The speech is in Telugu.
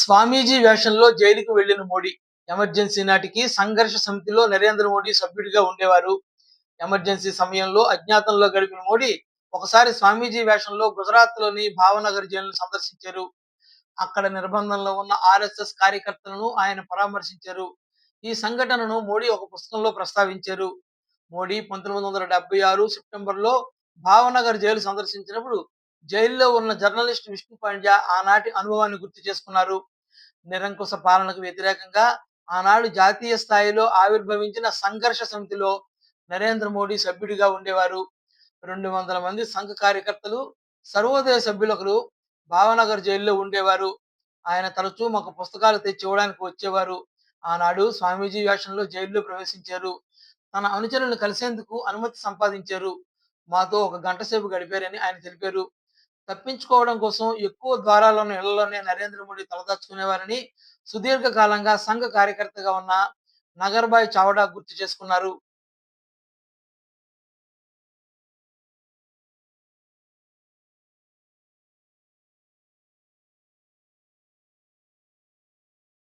స్వామీజీ వేషంలో జైలుకు వెళ్ళిన మోడీ ఎమర్జెన్సీ నాటికి సంఘర్ష సమితిలో నరేంద్ర మోడీ సభ్యుడిగా ఉండేవారు. ఎమర్జెన్సీ సమయంలో అజ్ఞాతంలో గడిపిన మోడీ ఒకసారి స్వామీజీ వేషంలో గుజరాత్లోని భావనగర్ జైలును సందర్శించారు. అక్కడ నిర్బంధంలో ఉన్న ఆర్ఎస్ఎస్ కార్యకర్తలను ఆయన పరామర్శించారు. ఈ సంఘటనను మోడీ ఒక పుస్తకంలో ప్రస్తావించారు. మోడీ పంతొమ్మిది వందల డెబ్బై ఆరు సెప్టెంబర్లో భావనగర్ జైలు సందర్శించినప్పుడు జైల్లో ఉన్న జర్నలిస్ట్ విష్ణు పాండ్యా ఆనాటి అనుభవాన్ని గుర్తు చేసుకున్నారు. నిరంకుశ పాలనకు వ్యతిరేకంగా ఆనాడు జాతీయ స్థాయిలో ఆవిర్భవించిన సంఘర్ష సమితిలో నరేంద్ర మోడీ సభ్యుడిగా ఉండేవారు. రెండు వందల మంది సంఘ కార్యకర్తలు సర్వోదయ సభ్యులకు భావనగర్ జైల్లో ఉండేవారు. ఆయన తరచూ మాకు పుస్తకాలు తెచ్చి ఇవ్వడానికి వచ్చేవారు. ఆనాడు స్వామీజీ వేషంలో జైల్లో ప్రవేశించారు. తన అనుచరులను కలిసేందుకు అనుమతి సంపాదించారు. మాతో ఒక గంట సేపు గడిపారని ఆయన తెలిపారు. తప్పించుకోవడం కోసం ఎక్కువ ద్వారాలను ఇళ్ళలోనే నరేంద్ర మోడీ తలదాచుకునేవారని సుదీర్ఘ కాలంగా సంఘ కార్యకర్తగా ఉన్న నగర్బాయ్ చావడా గుర్తు చేసుకున్నారు.